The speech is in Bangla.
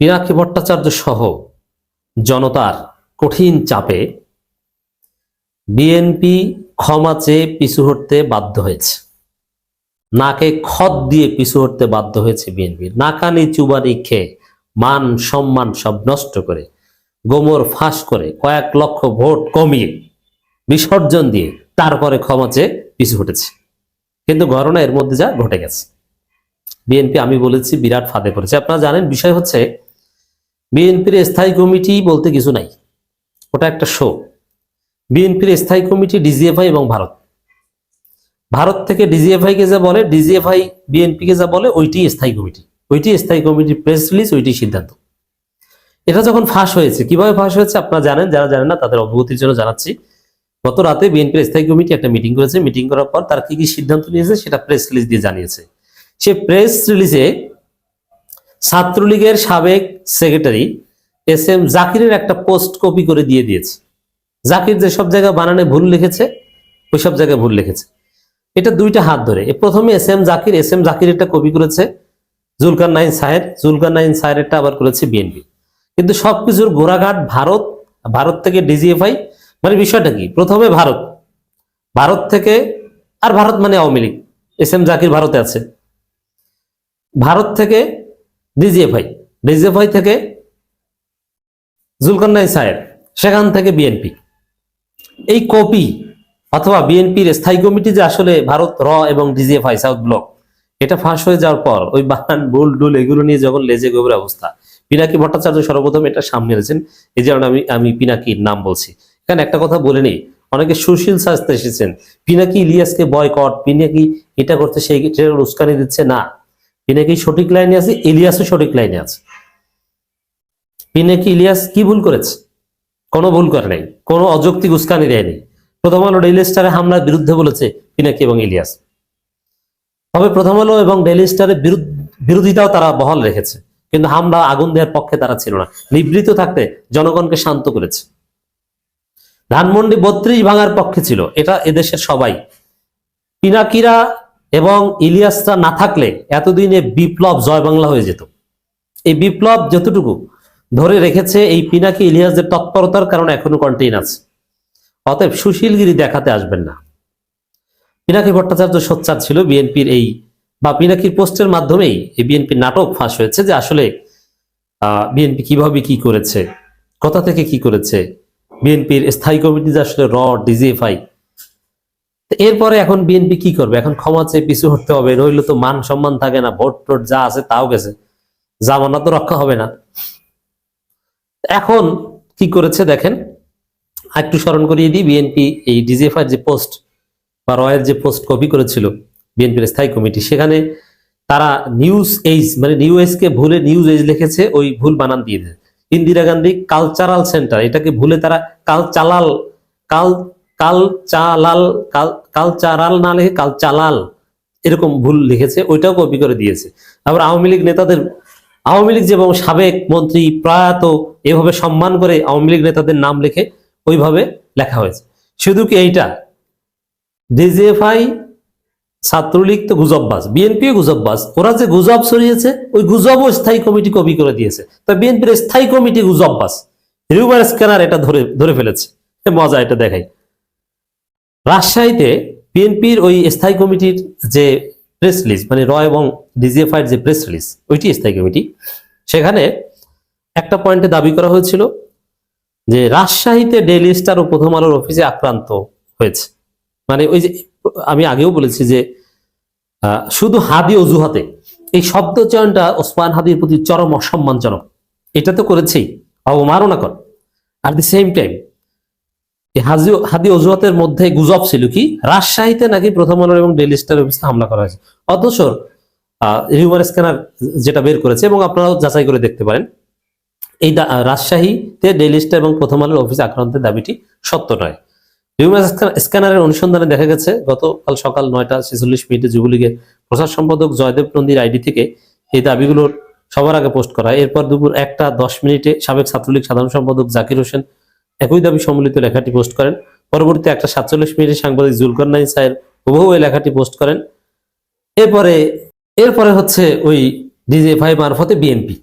পিনাকি ভট্টাচার্য সহ জনতার কঠিন চাপে বিএনপি ক্ষমা চেয়ে পিছু হটতে বাধ্য হয়েছে। নাকে খত দিয়ে পিছু হটতে বাধ্য হয়েছে বিএনপি। নাকানি চুবানি খেয়ে মান সম্মান সব নষ্ট করে, গোমর ফাঁস করে কয়েক লক্ষ ভোট কমিয়ে বিসর্জন দিয়ে তারপরে ক্ষমা চেয়ে পিছু হটেছে। কিন্তু ঘটনা এর মধ্যে যা ঘটে গেছে। বিএনপি, আমি বলেছি, বিরাট ফাঁদে পড়েছে। আপনারা জানেন, বিষয় হচ্ছে বিএনপির স্থায়ী কমিটি বলতে কিছু নাই। ওটা একটা শো বিএনপির স্থায়ী কমিটি ডিজিএফআই এবং ভারত। ভারত থেকে ডিজিএফআই কে যা বলে, ডিজিএফআই বিএনপি কে যা বলে, ওইটি স্থায়ী কমিটি। ওইটি স্থায়ী কমিটির প্রেস রিলিজ ওইটি সিদ্ধান্ত। এটা যখন ফাঁস হয়েছে, কীভাবে ফাঁস হয়েছে আপনারা জানেন, যারা জানেন না তাদের অবগতির জন্য জানাচ্ছি। গত রাতে বিএনপির স্থায়ী কমিটি একটা মিটিং করেছে। মিটিং করার পর তার কি কি সিদ্ধান্ত নিয়েছে সেটা প্রেস রিলিজ দিয়ে জানিয়েছে। সে প্রেস রিলিজে ছাত্রলীগের সাবেক সেক্রেটারি এস এম জাকিরের একটা পোস্ট কপি করে দিয়ে দিয়েছে। জাকির যে সব জায়গায় বানানে ভুল লিখেছে, ওই সব জায়গায় ভুল লিখেছে। এটা দুইটা হাত ধরে। প্রথমে S M Zakir, S M Zakir একটা কপি করেছে জুলকার নাইন সাহের জুলকার নাইন সাহেরটা আবার করেছে বিএনপি। কিন্তু সবকিছুর গোড়াঘাট ভারত ভারত থেকে ডিজিএফআই মানে বিষয়টা কি? প্রথমে ভারত। ভারত থেকে, আর ভারত মানে আওয়ামী লীগ। এস এম জাকির ভারতে আছে। ভারত থেকে ডিজিএফআই ডিজিএফআই থেকে জুলকান্নাই সাহেব সেখান থেকে বিএনপি এই কপি অথবা বিএনপির স্থায়ী কমিটি যে আসলে ভারত র এবং ডিজিএফআই সাউথ ব্লক এটা ফাঁস হয়ে যাওয়ার পর ওই বাহান বুল, ডুল এগুলো নিয়ে যখন লেজে গভীর অবস্থা, পিনাকি ভট্টাচার্য সর্বপ্রথম এটা সামনে এনেছেন। এই কারণে আমি আমি পিনাকির নাম বলছি। এখানে একটা কথা বলে নিই, অনেকে সুশীল সাজতে এসেছেন, পিনাকি ইলিয়াসকে বয়কট পিনাকি এটা করতে সেই উস্কানি দিচ্ছে না। পিনাকি সঠিক লাইনে আছে? ইলিয়াসও সঠিক লাইনে আছে। পিনাকি ইলিয়াস কি ভুল করেছে? কোনো ভুল করে নাই। কোনো অযৌক্তিক উস্কানি দেয়নি। প্রথম আলো ডেইলি স্টারে হামলার বিরুদ্ধে বলেছে পিনাকি এবং ইলিয়াস। তবে প্রথম আলো এবং ডেইলি বিরুদ্ধ- বিরোধিতাও তারা বহাল রেখেছে। কিন্তু হামলা আগুন দেওয়ার পক্ষে তারা ছিল না। নিবৃত থাকতে জনগণকে শান্ত করেছে। ধানমন্ডি বত্রিশ ভাঙার পক্ষে ছিল। এটা এদেশের সবাই। পিনাকিরা এবং ইলিয়াসরা না থাকলে এতদিনে বিপ্লব জয় বাংলা হয়ে যেত। এই বিপ্লব যতটুকু ধরে রেখেছে, এই পিনাকি ইলিয়াসদের তৎপরতার কারণে এখনও কন্টেইন আছে। অতএব সুশীলগিরি দেখাতে আসবেন না। পিনাকি ভট্টাচার্য সোচ্চার ছিল বিএনপির এই, বা পিনাকির পোস্টের মাধ্যমেই এই বিএনপির নাটক ফাঁস হয়েছে যে আসলে বিএনপি কীভাবে কি করেছে, কোথা থেকে কি করেছে, বিএনপির স্থায়ী কমিটি যে আসলে র, ডিজিএফআই এরপরে এখন বিএনপি কি করবে? এখন ক্ষমা চেয়ে পিছু হটতে হবে, নইলে তো মান সম্মান থাকে না, ভোট টোট যা আছে তাও গেছে। জামানা তো রক্ষা হবে না। এখন কি করেছে দেখেন? একটু স্মরণ করিয়ে দিই, বিএনপি এই ডিজিএফআই যে পোস্ট বা রয়ের যে পোস্ট কপি করেছিল বিএনপির স্থায়ী কমিটি, সেখানে তারা নিউজ এইজ মানে নিউ এজকে ভুলে নিউজ এজ লিখেছে, ওই ভুল বানান দিয়ে দেয়। ইন্দিরা গান্ধী কালচারাল সেন্টার, এটাকে ভুলে তারা কাল চালাল কাল কাল চালাল কাল কালচারাল না লিখে কাল চালাল এরকম ভুল লিখেছে, ওইটাও কপি করে দিয়েছে। আবার আওয়ামী লীগ নেতাদের, আওয়ামী লীগ যেমন সাবেক মন্ত্রী প্রয়াত এভাবে সম্মান করে আওয়ামী লীগ নেতাদের নাম লিখে ওইভাবে লেখা হয়েছে। শুধু কি এইটা? ডিজিএফআই ছাত্রলীগ তো গুজববাজ, বিএনপিও গুজববাজ, ওরা যে গুজব ছড়িয়েছে, ওই গুজবও স্থায়ী কমিটি কপি করে দিয়েছে। তা বিএনপির স্থায়ী কমিটি গুজববাজ, রিউমার স্ক্যানার এটা ধরে ধরে ফেলেছে। মজা এটা দেখাই। রাজশাহীতে বিএনপির ওই স্থায়ী কমিটির যে প্রেস রিলিজ মানে র এবং ডিজিএফআই যে প্রেস রিলিজ ওইটি স্থায়ী কমিটি, সেখানে একটা পয়েন্টে দাবি করা হয়েছিল যে রাজশাহীতে ডেইলি স্টার ও প্রথম আলোর অফিসে আক্রান্ত হয়েছে। মানে ওই যে আমি আগেও বলেছি যে শুধু হাদি অজুহাতে, এই শব্দ চয়নটা ওসমান হাদির প্রতি চরম অসম্মানজনক। এটা তো করেছেই অবমাননা কর আর দি সেম টাইম হাজি হাদি অজুহাতের মধ্যে গুজব ছিল কি? রাজশাহীতে নাকি প্রথম আলো এবং ডেইলি স্টার অফিসে হামলা করা হয়েছে। অথচ রিউমার স্ক্যানার যেটা বের করেছে এবং আপনারাও যাচাই করে দেখতে পারেন, এই রাজশাহীতে ডেইলি স্টার এবং প্রথম আলোর অফিস আক্রান্তের দাবিটি সত্য নয়। রিউমার স্ক্যানারের অনুসন্ধানে দেখা গেছে, গতকাল সকাল নয়টা ছেচল্লিশ মিনিটে যুবলীগের প্রচার সম্পাদক জয়দেব নন্দীর আইডি থেকে এই দাবিগুলোর সবার আগে পোস্ট করা। এরপর দুপুর একটা দশ মিনিটে সাবেক ছাত্রলীগ সাধারণ সম্পাদক জাকির হোসেন একই দাবি সম্মিলিত লেখাটি পোস্ট করেন। পরবর্তীতে একটা সাতচল্লিশ মিনিটে সাংবাদিক জুলকার নাইন সাহের হুবহু ওই লেখাটি পোস্ট করেন। এরপরে এরপরে হচ্ছে ওই ডিজিএফআই মারফতে বিএনপি।